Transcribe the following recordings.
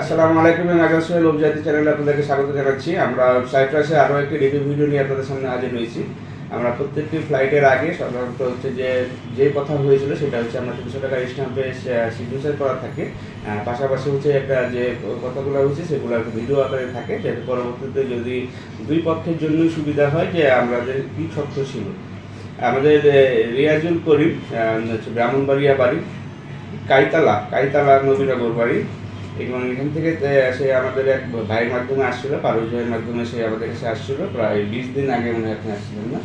আসসালামু আলাইকুম আমি আজাদ সোহেল উপজাতি চ্যানেলে আপনাদেরকে স্বাগত জানাচ্ছি। আমরা সাইপ্রাসে আরও একটি রিভিউ ভিডিও নিয়ে আপনাদের সামনে হাজির হয়েছি। আমরা প্রত্যেকটি ফ্লাইটের আগে সাধারণত হচ্ছে যে যে কথা হয়েছিল সেটা হচ্ছে আমরা তিনশো টাকা স্ট্যাম্পে সিগনেচার করা থাকে। পাশাপাশি হচ্ছে একটা যে কথাগুলো হয়েছে সেগুলো একটা ভিডিও আকারে থাকে। যাতে পরবর্তীতে যদি দুই পক্ষের জন্যই সুবিধা হয় যে আমরা যে কী শর্ত ছিল। আমাদের রিয়াজুল করিম হচ্ছে ব্রাহ্মণবাড়িয়া বাড়ি, কাইতালা কাইতালা নবীনগর বাড়ি। এবং এখান থেকে সে আমাদের এক ভাইয়ের মাধ্যমে আসছিল পারুল ভাইয়ের মাধ্যমে সে আমাদের কাছে আসছিল প্রায় বিশ দিন আগে মনে হয় আসছিলেন না।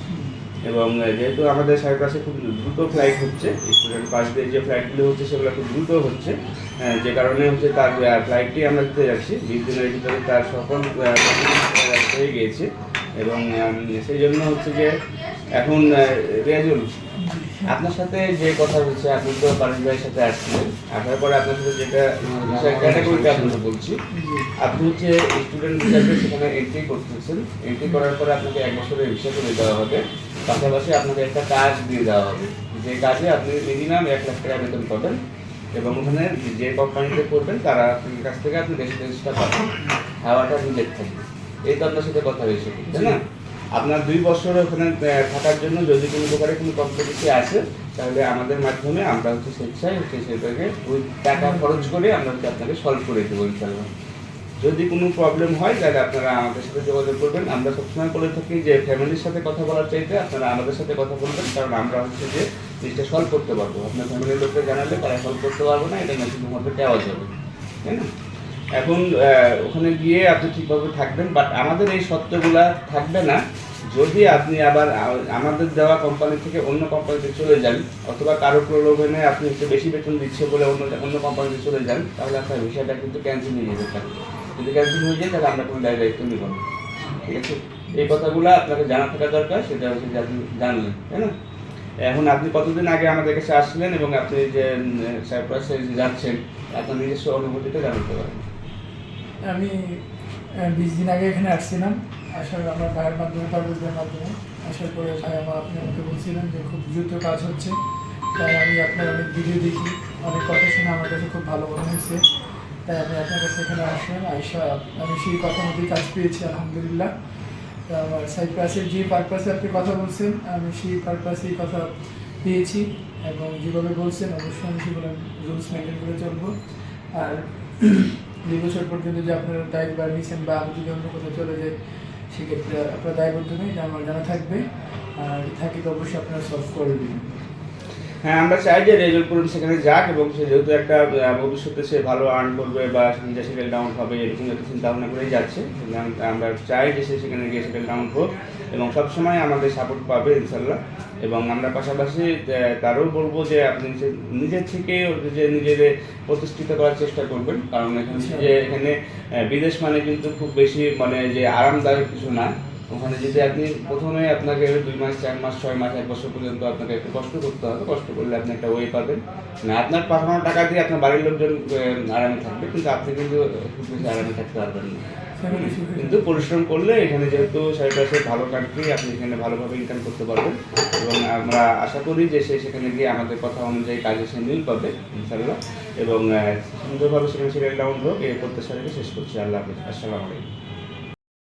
এবং যেহেতু আমাদের সাইপ্রাসে খুব দ্রুত ফ্লাইট হচ্ছে স্টুডেন্ট পাস দিয়ে যে ফ্লাইটগুলো হচ্ছে সেগুলো খুব দ্রুত হচ্ছে যে কারণে হচ্ছে তার ফ্লাইটটি আমরা দিতে যাচ্ছি। বিশ দিনের ভিতরে তার সকল হয়ে গিয়েছে এবং সেই জন্য হচ্ছে যে এখন আহ, রিয়াজুল আপনার সাথে যে কথা হচ্ছে আপনি তো পারুল ভাইয়ের সাথে আসছিলেন। আসার পরে আপনার সাথে যেটা ক্যাটাগরিটা আপনাকে বলছি। আপনি হচ্ছে স্টুডেন্ট হিসাবে সেখানে এন্ট্রি করতেছেন। এন্ট্রি করার পরে আপনাকে এক বছরের ভিসা করে দেওয়া হবে। পাশাপাশি আপনাকে একটা কাজ দিয়ে দেওয়া হবে। যে কাজে আপনি মিনিমাম এক লাখ টাকা বেতন পাবেন এবং ওখানে যে কোম্পানিতে করবেন তারা আপনার কাছ থেকে আপনি রেসিডেন্সটা পাবেন। হাওয়াটা রিজেক্ট থাকবে। এই তো আপনার সাথে কথা হয়েছে। তাই না? আপনার দুই বছর ওখানে থাকার জন্য যদি কোনো প্রকারে কোনো কম্পিটিসি আসে, তাহলে আমাদের মাধ্যমে আমরা হচ্ছে স্বেচ্ছায় হচ্ছে সেটাকে ওই টাকা খরচ করে আমরা হচ্ছে আপনাকে সলভ করে দেবো ইনশাল্লাহ যদি কোনো প্রবলেম হয়, তাহলে আপনারা আমাদের সাথে যোগাযোগ করবেন। আমরা সবসময় বলে থাকি যে, ফ্যামিলির সাথে কথা বলার চাইতে আপনারা আমাদের সাথে কথা বলবেন, কারণ আমরা হচ্ছে যে জিনিসটা সলভ করতে পারব। আপনার ফ্যামিলির লোককে জানালে তারা সলভ করতে পারব না, এটা মেশিন মধ্যে দেওয়া যাবে। তাই না? এখন ওখানে গিয়ে আপনি ঠিকভাবে থাকবেন বাট আমাদের এই সত্যগুলা থাকবে না। যদি আপনি আবার আমাদের দেওয়া কোম্পানি থেকে অন্য কোম্পানিতে চলে যান, অথবা কারও প্রলোভনে আপনি একটু বেশি বেতন দিচ্ছে বলে অন্য অন্য কোম্পানিতে চলে যান, তাহলে আপনার ভিসাটা কিন্তু ক্যান্সেল হয়ে যেতে পারে। যদি ক্যান্সেল হয়ে যায়, তাহলে আমরা কোনো দায় দায়িত্ব নিব না। ঠিক আছে? এই কথাগুলো আপনাকে জানা থাকা দরকার, সেটা হচ্ছে আপনি জানলেন, তাই না? এখন আপনি কতদিন আগে আমাদের কাছে আসলেন এবং আপনি যে সাইপ্রাসে যাচ্ছেন, আপনার নিজস্ব অনুভূতিটা জানাতে পারেন আমি বিশ দিন আগে এখানে আসছিলাম। আসার আমার ভাইয়ের মাধ্যমে পারবুজের মাধ্যমে। আসার পরে ভাই আমার, আপনি আমাকে বলছিলেন যে খুব দ্রুত কাজ হচ্ছে। তাই আমি আপনার অনেক ভিডিও দেখি, অনেক কথা শুনে আমার কাছে খুব ভালো মনে হয়েছে। তাই আমি আপনার কাছে এখানে আসলাম, আইসা আমি সেই কথা মতোই কাজ পেয়েছি, আলহামদুলিল্লাহ। আমার সাইপ্রাসের যে পারপাসে আপনি কথা বলছেন, আমি সেই পারপাসেই কথা পেয়েছি এবং যেভাবে বলছেন, অবশ্যই আমি সেগুলো রুলস মেনটেন করে চলবো। আর দুই বছর পর্যন্ত যে আপনারা দায়িত্ব নিয়েছেন বা আমি যদি অন্য কোথাও চলে যাই সেক্ষেত্রে আপনার দায়বদ্ধ নেই জানা থাকবে। আর থাকি তো অবশ্যই আপনারা সলভ করে দেবেন। হ্যাঁ আমরা চাই যে রেজাল্ট করুন সেখানে যাক এবং সে যেহেতু একটা ভবিষ্যতে সে ভালো আর্ন করবে বা নিজে সেটেল ডাউন হবে এরকম একটা চিন্তা ভাবনা করেই যাচ্ছে। আমরা চাই যে সে সেখানে গিয়ে সেটেল ডাউন হোক এবং সবসময় আমাদের সাপোর্ট পাবে ইনশাল্লাহ এবং আমরা পাশাপাশি তারও বলব যে আপনি নিজের থেকে যে নিজের প্রতিষ্ঠিত করার চেষ্টা করবেন। কারণ এখানে যে এখানে বিদেশ মানে কিন্তু খুব বেশি মানে যে আরামদায়ক কিছু না। ওখানে যদি আপনি প্রথমে আপনাকে দুই মাস, চার মাস, ছয় মাস, এক বছর পর্যন্ত আপনাকে একটু কষ্ট করতে হবে। কষ্ট করলে আপনি একটা ওয়ে পাবেন। না আপনার পাঠানো টাকা দিয়ে আপনার বাড়ির লোকজন আরামে থাকবে, কিন্তু আপনি কিন্তু খুব বেশি আরামে থাকতে পারবেন না। কিন্তু পরিশ্রম করলে এখানে যেহেতু সাইপ্রাসে ভালো কান্ট্রি আপনি এখানে ভালোভাবে ইনকাম করতে পারবেন। এবং আমরা আশা করি যে সে সেখানে গিয়ে আমাদের কথা অনুযায়ী কাজে সে মিল পাবে ইনশাল্লাহ এবং সুন্দরভাবে সেখানে সেটেল ডাউন হোক এই প্রত্যাশা রেখে শেষ করছি। আল্লাহ হাফিজ। আসসালামু আলাইকুম।